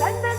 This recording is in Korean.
난